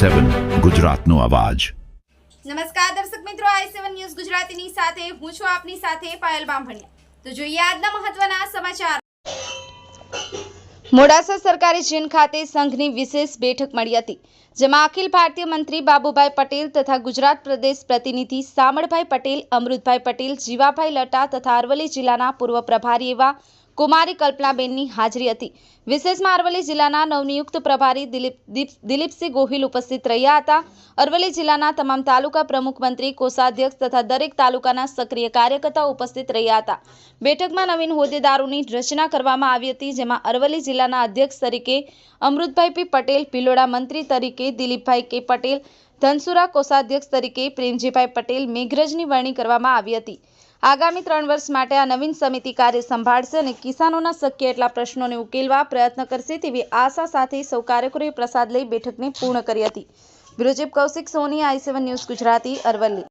સેવન ગુજરાતનો અવાજ. નમસ્કાર દર્શક મિત્રો આઈ સેવન ન્યૂઝ ગુજરાતીની સાથે હું છું આપની સાથે પાયલ બામભણિયા. તો જોઈએ આજના મહત્વના સમાચાર. મોડાસા સરકારી જીન ખાતે સંઘની વિશેષ બેઠક મળી હતી જેમાં અખિલ ભારતીય મંત્રી બાબુભાઈ પટેલ તથા ગુજરાત પ્રદેશ પ્રતિનિધિ સામળભાઈ પટેલ અમૃતભાઈ પટેલ જીવાભાઈ લટા તથા અરવલ્લી જિલ્લાના પૂર્વ પ્રભારી એવા કુમારી કલ્પનાબેનની હાજરી હતી. વિશેષમાં અરવલ્લી જિલ્લાના નવનિયુક્ત પ્રભારી દિલીપ દિલીપસિંહ ગોહિલ ઉપસ્થિત રહ્યા હતા. અરવલ્લી જિલ્લાના તમામ તાલુકા પ્રમુખ મંત્રી, કોષાધ્યક્ષ તથા દરેક તાલુકાના સક્રિય કાર્યકર્તાઓ ઉપસ્થિત રહ્યા હતા. બેઠકમાં નવીન હોદ્દેદારોની રચના કરવામાં આવી હતી, જેમાં અરવલ્લી જિલ્લાના અધ્યક્ષ તરીકે અમૃતભાઈ પી પટેલ, ભિલોડા મંત્રી તરીકે દિલીપભાઈ કે પટેલ, ધનસુરા કોષાધ્યક્ષ તરીકે પ્રેમજીભાઈ પટેલ મેઘરજની વરણી કરવામાં આવી હતી. આગામી ત્રણ વર્ષ માટે આ નવીન સમિતિ કાર્ય સંભાળશે અને કિસાનોના શક્ય એટલા પ્રશ્નોને ઉકેલવા પ્રયત્ન કરશે તેવી આશા સાથે સૌ કાર્યકરોએ પ્રસાદ લઈ બેઠકને પૂર્ણ કરી હતી. Bureau Kaushik Soni, I news Gujarati, Aravalli.